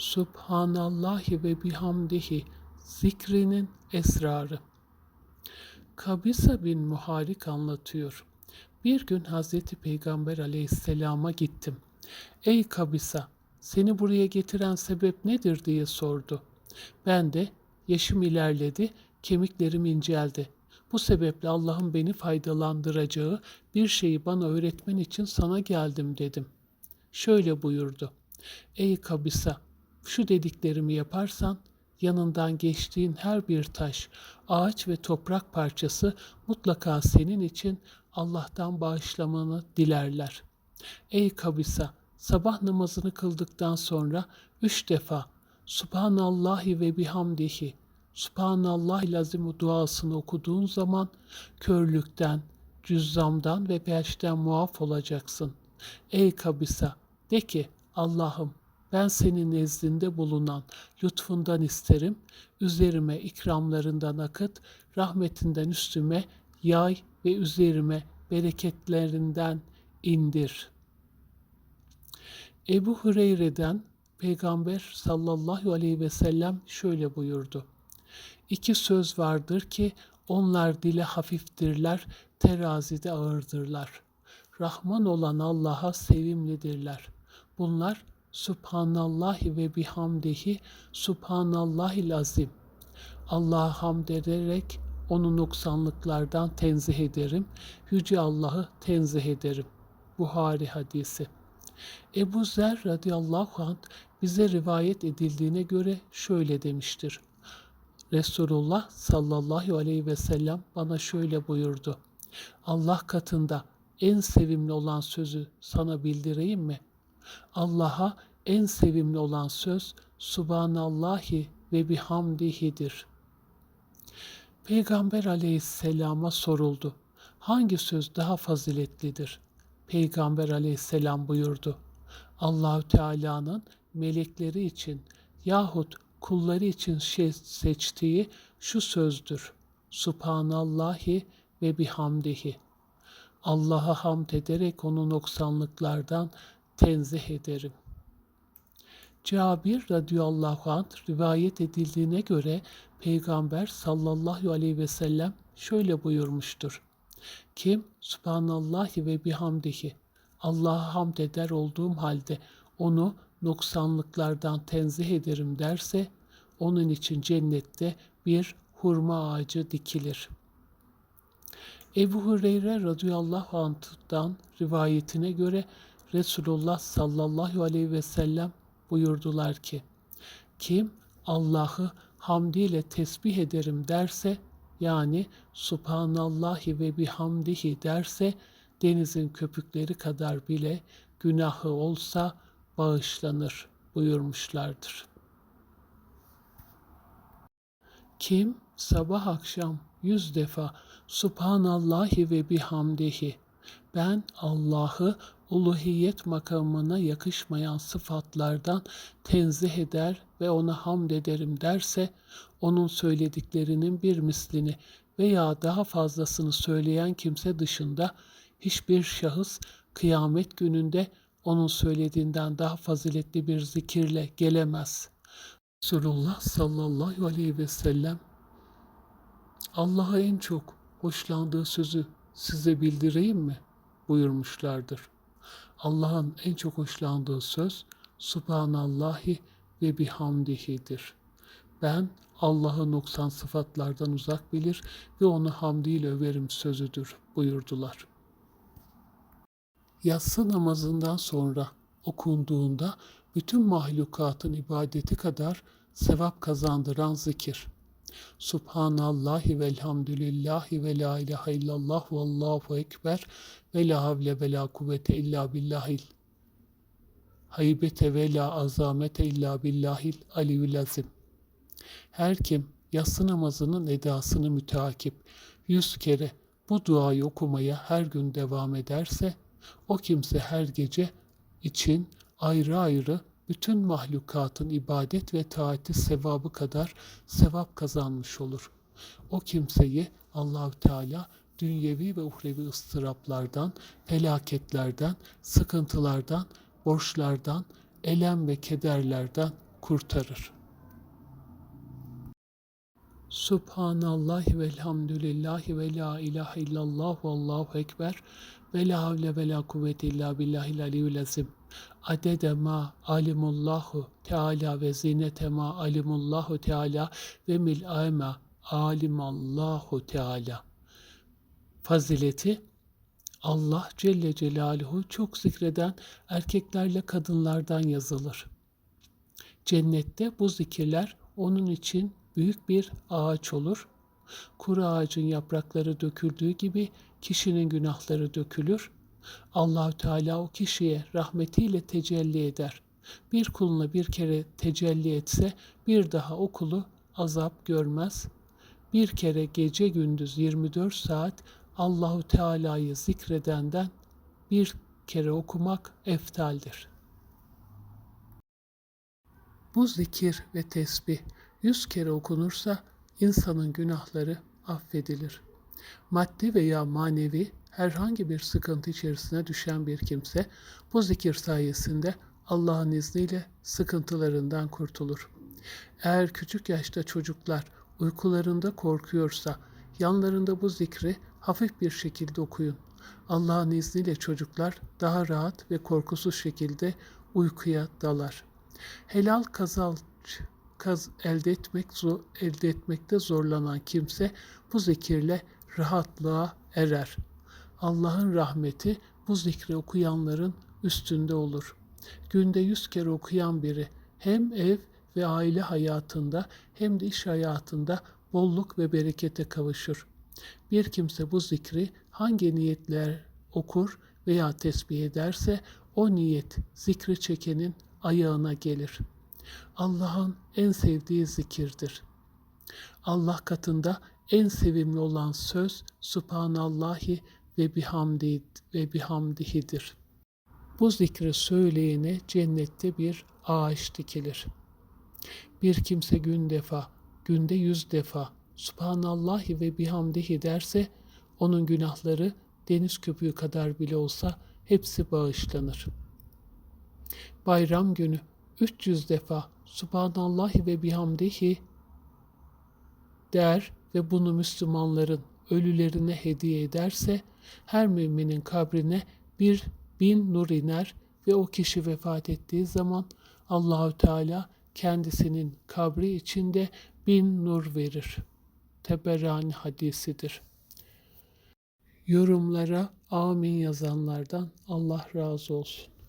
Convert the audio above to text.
Subhanallahi ve bihamdihi zikrinin esrarı. Kabisa bin Muharik anlatıyor. Bir gün Hazreti Peygamber aleyhisselama gittim. Ey Kabisa, seni buraya getiren sebep nedir diye sordu. Ben de yaşım ilerledi, kemiklerim inceldi. Bu sebeple Allah'ın beni faydalandıracağı bir şeyi bana öğretmen için sana geldim dedim. Şöyle buyurdu. Ey Kabisa, şu dediklerimi yaparsan yanından geçtiğin her bir taş, ağaç ve toprak parçası mutlaka senin için Allah'tan bağışlamanı dilerler. Ey Kabisa, sabah namazını kıldıktan sonra üç defa Subhanallahi ve bihamdihi, Subhanallah lazim duasını okuduğun zaman körlükten, cüzzamdan ve felçten muaf olacaksın. Ey Kabisa, de ki Allah'ım ben senin nezdinde bulunan lütfundan isterim, üzerime ikramlarından akıt, rahmetinden üstüme yay ve üzerime bereketlerinden indir. Ebu Hureyre'den Peygamber sallallahu aleyhi ve sellem şöyle buyurdu. İki söz vardır ki onlar dile hafiftirler, terazide ağırdırlar. Rahman olan Allah'a sevimlidirler. Bunlar Subhanallahi ve bihamdihi Subhanallahil azim. Allah'a hamd ederek onu noksanlıklardan tenzih ederim. Yüce Allah'ı tenzih ederim. Buhari hadisi. Ebu Zer radıyallahu anh bize rivayet edildiğine göre şöyle demiştir. Resulullah sallallahu aleyhi ve sellem bana şöyle buyurdu. Allah katında en sevimli olan sözü sana bildireyim mi? Allah'a en sevimli olan söz Subhanallahi ve bihamdihidir. Peygamber aleyhisselama soruldu. Hangi söz daha faziletlidir? Peygamber aleyhisselam buyurdu. Allahü Teala'nın melekleri için yahut kulları için şey seçtiği şu sözdür. Subhanallahi ve bihamdihi. Allah'a hamd ederek onu noksanlıklardan tenzih ederim. Cabir radıyallahu anh rivayet edildiğine göre Peygamber sallallahu aleyhi ve sellem şöyle buyurmuştur. Kim subhanallahi ve bihamdihi Allah'a hamd eder olduğum halde onu noksanlıklardan tenzih ederim derse onun için cennette bir hurma ağacı dikilir. Ebu Hureyre radıyallahu anh'tan rivayetine göre Resulullah sallallahu aleyhi ve sellem buyurdular ki kim Allah'ı hamdiyle tesbih ederim derse yani subhanallahi ve bihamdihi derse denizin köpükleri kadar bile günahı olsa bağışlanır buyurmuşlardır. Kim sabah akşam yüz defa Subhanallahi ve bihamdihi ben Allah'ı uluhiyet makamına yakışmayan sıfatlardan tenzih eder ve ona hamd ederim derse, onun söylediklerinin bir mislini veya daha fazlasını söyleyen kimse dışında hiçbir şahıs kıyamet gününde onun söylediğinden daha faziletli bir zikirle gelemez. Resulullah sallallahu aleyhi ve sellem Allah'a en çok hoşlandığı sözü size bildireyim mi? Buyurmuşlardır. Allah'ın en çok hoşlandığı söz Subhanallahi ve bihamdihidir. Ben Allah'ı noksan sıfatlardan uzak bilir ve onu hamdiyle överim sözüdür buyurdular. Yatsı namazından sonra okunduğunda bütün mahlukatın ibadeti kadar sevap kazandıran zikir. Subhanallahi velhamdülillahi ve la ilahe illallah ve allahu ekber ve la havle ve la kuvvete illa billahil haybete ve la azamete illa billahil aliyyül azim. Her kim yatsı namazının edasını müteakip yüz kere bu duayı okumaya her gün devam ederse, o kimse her gece için ayrı ayrı bütün mahlukatın ibadet ve taati sevabı kadar sevap kazanmış olur. O kimseyi Allahü Teala dünyevi ve uhrevi ıstıraplardan, felaketlerden, sıkıntılardan, borçlardan, elem ve kederlerden kurtarır. Subhanallah ve elhamdülillahi ve la ilahe illallah ve allahu ekber ve la havle ve la kuvvete illa billahil aliyyil azim. Adede ma alimullahu teala ve zinete ma alimullahu teala ve mil'â ma alimallahu teala. Fazileti Allah Celle Celaluhu çok zikreden erkeklerle kadınlardan yazılır. Cennette bu zikirler onun için büyük bir ağaç olur. Kuru ağacın yaprakları döküldüğü gibi kişinin günahları dökülür. Allahü Teala o kişiye rahmetiyle tecelli eder. Bir kuluna bir kere tecelli etse bir daha o kulu azap görmez. Bir kere gece gündüz 24 saat Allahu Teala'yı zikredenden bir kere okumak eftaldir. Bu zikir ve tesbih yüz kere okunursa insanın günahları affedilir. Maddi veya manevi herhangi bir sıkıntı içerisine düşen bir kimse bu zikir sayesinde Allah'ın izniyle sıkıntılarından kurtulur. Eğer küçük yaşta çocuklar uykularında korkuyorsa yanlarında bu zikri hafif bir şekilde okuyun. Allah'ın izniyle çocuklar daha rahat ve korkusuz şekilde uykuya dalar. Helal kazanç kaz elde etmek elde etmekte zorlanan kimse bu zikirle rahatlığa erer. Allah'ın rahmeti bu zikri okuyanların üstünde olur. Günde yüz kere okuyan biri hem ev ve aile hayatında hem de iş hayatında bolluk ve berekete kavuşur. Bir kimse bu zikri hangi niyetler okur veya tesbih ederse o niyet zikri çekenin ayağına gelir. Allah'ın en sevdiği zikirdir. Allah katında en sevimli olan söz Subhanallahi ve bihamdi ve bihamdihidir. Bu zikri söyleyene cennette bir ağaç dikilir. Bir kimse gün defa, günde yüz defa Subhanallahi ve bihamdihi derse onun günahları deniz köpüğü kadar bile olsa hepsi bağışlanır. Bayram günü 300 defa Subhanallahi ve bihamdihi der ve bunu Müslümanların ölülerine hediye ederse her müminin kabrine bir bin nur iner ve o kişi vefat ettiği zaman Allahü Teala kendisinin kabri içinde bin nur verir. Teberani hadisidir. Yorumlara amin yazanlardan Allah razı olsun.